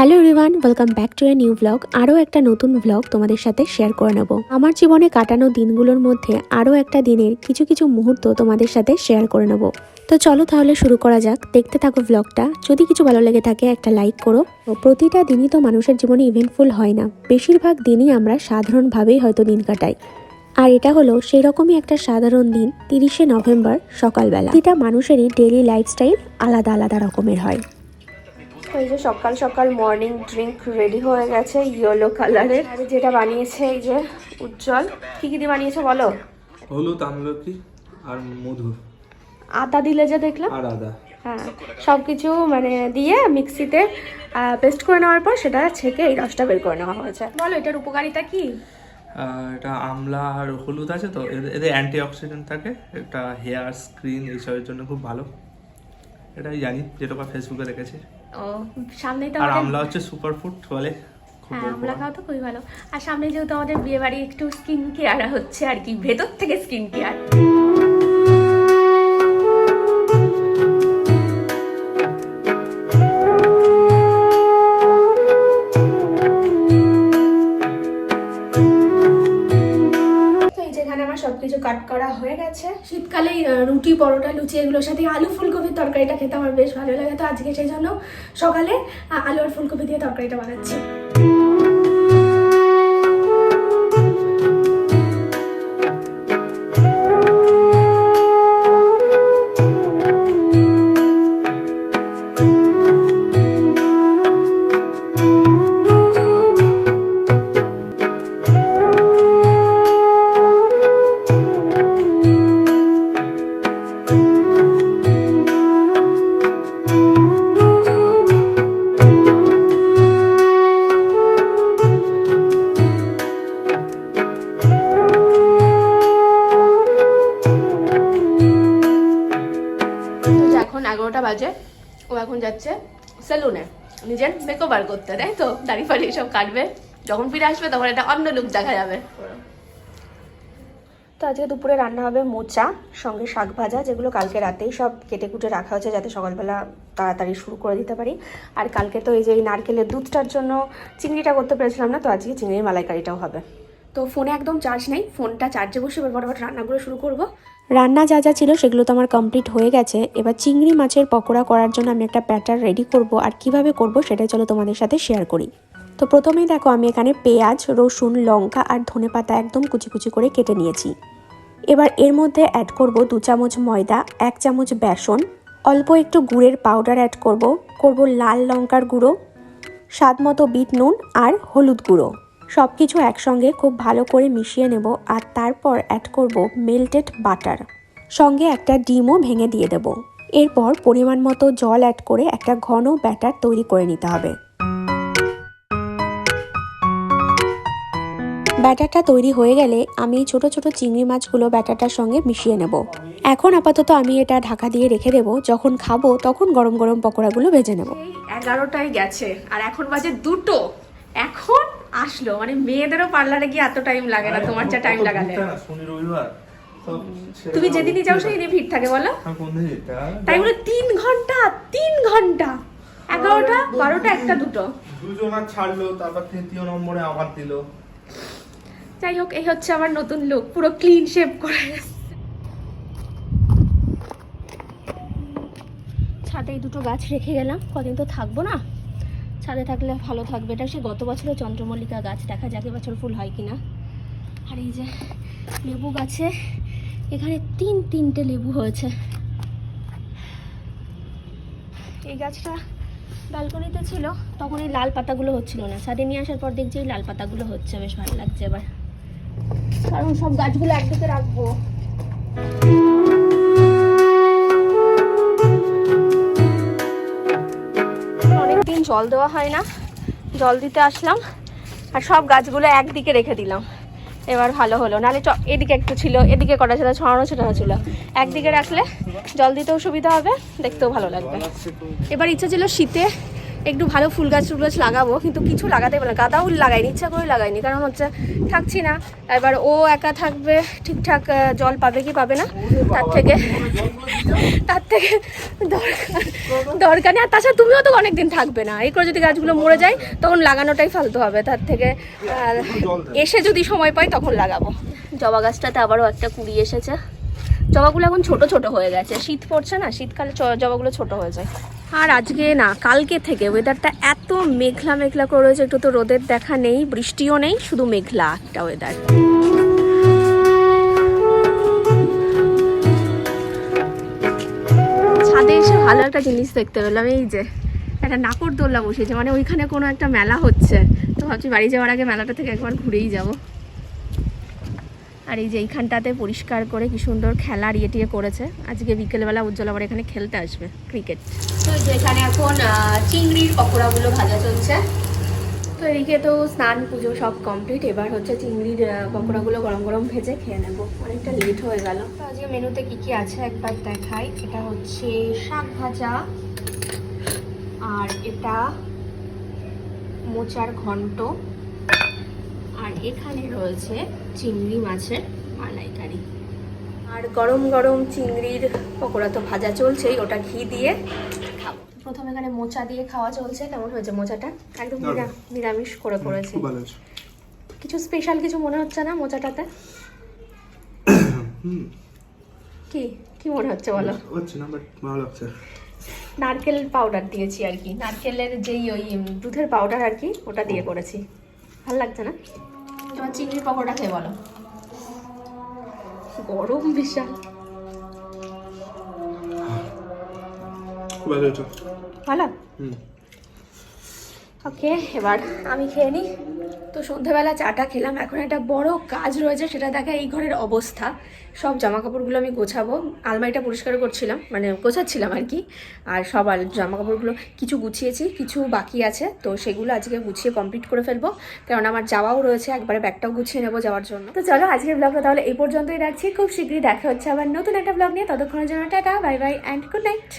Hello everyone, welcome back to a new blog. আরও একটা নতুন ব্লগ তোমাদের সাথে শেয়ার করে নেব। আমার জীবনে কাটানো দিনগুলোর মধ্যে আরও একটা দিনের কিছু কিছু মুহূর্ত তোমাদের সাথে শেয়ার করে নেব। তো চলো তাহলে শুরু করা যাক। দেখতে থাকো ব্লগটা। যদি কিছু ভালো লেগে থাকে, একটা লাইক করো। প্রতিটা দিনই তো মানুষের জীবনে ইভেন্টফুল হয় না। বেশিরভাগ দিনই আমরা সাধারণভাবেই হয়তো দিন কাটাই। আর এটা হলো সেই রকমই একটা সাধারণ দিন, তিরিশে নভেম্বর সকালবেলা। এটা মানুষেরই ডেইলি লাইফস্টাইল আলাদা আলাদা রকমের হয়। এই যে সকাল সকাল মর্নিং ড্রিঙ্ক রেডি হয়ে গেছে ইয়েলো কালারের আর যেটা বানিয়েছে এই যে উজ্জ্বল কি কি দিয়ে বানিয়েছে বলো? হলুদ আমলকি আর মধু। আদা দিলে যে দেখলাম। আর আদা। হ্যাঁ সব কিছু মানে দিয়ে মিক্সিতে পেস্ট করে নেওয়ার পর সেটা ছেঁকে এই রসটা বের করে নেওয়া হয়েছে। বলো এটার উপকারিতা কি? এটা আমলা আর হলুদ আছে তো এদের- অ্যান্টি অক্সিডেন্ট থাকে। এটা হেয়ার স্ক্রিন এইসবের জন্য খুব ভালো। এটাই জানি যেটা বা ফেসবুকে দেখেছি ও সামনেই তো আর আমলা হচ্ছে সুপার ফুড বলে হ্যাঁ আমলা খাওয়া তো খুবই ভালো। আর সামনে যেহেতু আমাদের বিয়ে বাড়ি একটু স্কিন কেয়ার হচ্ছে আর কি ভেতর থেকে স্কিন কেয়ার সবকিছু কাট করা হয়ে গেছে। শীতকালে রুটি, পরোটা, লুচি, এগুলোর সাথে আলু ফুলকপির তরকারিটা খেতে আমার বেশ ভালো লাগে। তো আজকে সেই জন্য সকালে আলু আর ফুলকপি দিয়ে তরকারিটা বানাচ্ছি। এখন যাচ্ছে সেলুনে নিজের মেকওভার করতে, তাই তো? দাড়ি ফাড়ি সব কাটবে। যখন ফিরে আসবে, তখন একটা অন্য লুক দেখা যাবে। তো আজকে দুপুরে রান্না হবে মোচা, সঙ্গে শাক ভাজা, যেগুলো কালকে রাতেই সব কেটে কুটে রাখা হয়েছে যাতে সকালবেলা তাড়াতাড়ি শুরু করে দিতে পারি। আর কালকে তো এই যে এই নারকেলের দুধটার জন্য চিংড়িটা করতে পেরেছিলাম না, তো আজকে চিংড়ির মালাইকারিটাও হবে। তো ফোনে একদম চার্জ নেই, ফোনটা চার্জে বসে ফটাফট রান্নাগুলো শুরু করব। রান্না যা যা ছিল সেগুলো তো আমার কমপ্লিট হয়ে গেছে। এবার চিংড়ি মাছের পকোড়া করার জন্য আমি একটা ব্যাটার রেডি করব আর কীভাবে করব সেটাই চলো তোমাদের সাথে শেয়ার করি। তো প্রথমেই দেখো আমি এখানে পেঁয়াজ, রসুন, লঙ্কা আর ধনেপাতা একদম কুচি কুচি করে কেটে নিয়েছি। এবার এর মধ্যে অ্যাড করব দু চামচ ময়দা, এক চামচ বেসন, অল্প একটু গুড়ের পাউডার অ্যাড করব করব লাল লঙ্কার গুঁড়ো, স্বাদ মতো বিট নুন আর হলুদ গুঁড়ো। সব কিছু একসঙ্গে খুব ভালো করে মিশিয়ে নেব আর তারপর অ্যাড করব মেল্টেড বাটার সঙ্গে একটা ডিমও ভেঙে দিয়ে দেব। এরপর পরিমাণ মতো জল অ্যাড করে একটা ঘন ব্যাটার তৈরি করে নিতে হবে। ব্যাটারটা তৈরি হয়ে গেলে আমি ছোট ছোট চিংড়ি মাছগুলো ব্যাটারটার সঙ্গে মিশিয়ে নেব। এখন আপাতত আমি এটা ঢাকা দিয়ে রেখে দেব। যখন খাব তখন গরম গরম পকোড়াগুলো ভেজে নেব। এগারোটায় গেছে, আর এখন বাজে দুটো। এখন আসলো। মানে মেয়েদেরও পার্লারে গিয়ে এত টাইম লাগে না তোমার যা টাইম লাগালে। শনি রবিবার। তুমি। যেদিনই যাও সেদিনই ভিড় থাকে বলো। হয়? তাই বলে তিন ঘণ্টা তিন ঘণ্টা। এগারোটা বারোটা একটা দুটো। ছাড়লো তারপর তৃতীয় নম্বরে আবার দিল। যাই হোক এই হচ্ছে আমার নতুন লুক পুরো ক্লিন শেপ করে। ছাদে এই দুটো গাছ রেখে গেলাম কদিন তো থাকব না। ছাদে থাকলে ভালো থাকবে। এটা সে গত বছরের চন্দ্রমল্লিকা গাছ। দেখা যাক এবছর ফুল হয় কিনা। আর এই যে লেবু গাছে এখানে তিন তিনটে লেবু হয়েছে। এই গাছটা ব্যালকনিতে ছিল, তখন এই লাল পাতাগুলো হচ্ছিল না। ছাদে নিয়ে আসার পর দেখছি এই লাল পাতাগুলো হচ্ছে। বেশ ভালো লাগছে এবার। কারণ সব গাছগুলো একদিকে রাখব। জল দেওয়া হয় না। জল দিতে আসলাম আর সব গাছগুলো একদিকে রেখে দিলাম। এবার ভালো হলো। নাহলে এদিকে একটু ছিল, এদিকে কটা ছিল, ছড়ানো ছড়ানো ছিল। একদিকে রাখলে জল দিতেও সুবিধা হবে, দেখতেও ভালো লাগবে। এবার ইচ্ছা ছিল শীতে একটু ভালো ফুল গাছ টুল গাছ লাগাবো, কিন্তু কিছু লাগাতে পারলাম গাঁদাও লাগাইনি, ইচ্ছা করে লাগাইনি, কারণ হচ্ছে থাকছি না। এবার ও একা থাকবে, ঠিকঠাক জল পাবে কি পাবে না, তার থেকে তার থেকে দরকার দরকার নেই। আর তাছাড়া তুমিও তো অনেকদিন থাকবে না। এই করে যদি গাছগুলো মরে যায়, তখন লাগানোটাই ফালতু হবে, তার থেকে এসে যদি সময় পাই, তখন লাগাবো। জবা গাছটাতে আবারও একটা কুড়ি এসেছে। জবাগুলো এখন ছোট ছোট হয়ে গেছে। শীত পড়ছে না, শীতকালে জবাগুলো ছোট হয়ে যায়। আর আজকে না, কালকে থেকে ওয়েদারটা এত মেঘলা মেঘলা করে রয়েছে, একটু তো রোদের দেখা নেই, বৃষ্টিও নেই, শুধু মেঘলা একটা ওয়েদার ছাদে এসে ভালো একটা জিনিস দেখতে পেলাম, এই যে একটা নাকর দোল্লা বসেছে মানে ওইখানে কোনো একটা মেলা হচ্ছে। তো ভাবছি বাড়ি যাওয়ার আগে মেলাটা থেকে একবার ঘুরেই যাব। আর এই যে এইখানটাতে পরিষ্কার করে কি সুন্দর খেলার ইয়ে টিয়ে করেছে। আজকে বিকেলবেলা উজ্জ্বল আবার এখানে খেলতে আসবে ক্রিকেট তো এখানে এখন চিংড়ির পকোড়াগুলো ভাজা চলছে। তো এদিকে তো স্নান পুজো সব কমপ্লিট এবার হচ্ছে চিংড়ির পকোড়াগুলো গরম গরম ভেজে খেয়ে নেব। অনেকটা লেট হয়ে গেল। আজকে মেনুতে কি কি আছে একবার দেখাই। এটা হচ্ছে শাক ভাজা আর এটা মোচার ঘন্ট। আর এখানে রয়েছে চিংড়ি মাছের মালাইকারি আর গরম গরম চিংড়ির পকোড়া তো ভাজা চলছেই ওটা ঘি দিয়ে খাব। প্রথমে এখানে মোচা দিয়ে খাওয়া চলছে কেমন হয়েছে মোচাটা? একদম নিরা- নিরামিষ করে করেছে। খুব ভালো আছে কিছু স্পেশাল কিছু মনে হচ্ছে না মোচাটাতে? হুম। কি? কি মনে হচ্ছে বলো? হচ্ছে না বাট ভালো লাগছে। নারকেল পাউডার দিয়েছি আর কি। নারকেলের যেই ওই দুধের পাউডার আর কি ওটা দিয়ে করেছি। ভালো লাগছে না? তোমার চিংড়ির পকোড়া খেয়ে বলো। গরম বিশাল। ভালো ভালো? ওকে এবার আমি খেয়ে নিই। তো সন্ধ্যাবেলা চাটা খেলাম। এখন একটা বড় কাজ রয়েছে, সেটা দেখা এই ঘরের অবস্থা। সব জামা কাপড়গুলো আমি গোছাবো। আলমারিটা পরিষ্কার করছিলাম মানে গোছাচ্ছিলাম আর কি। আর সব জামা কাপড়গুলো কিছু গুছিয়েছি, কিছু বাকি আছে। তো সেগুলো আজকে গুছিয়ে কমপ্লিট করে ফেলব। কারণ আমার যাওয়াও রয়েছে, একবারে ব্যাগটাও গুছিয়ে নেব যাওয়ার জন্য। তো চলো আজকের ব্লগটা তাহলে এই পর্যন্তই রাখছি। খুব শীঘ্রই দেখা হচ্ছে আবার নতুন একটা ব্লগ নিয়ে। ততক্ষণের জন্য ta-ta bye bye and good night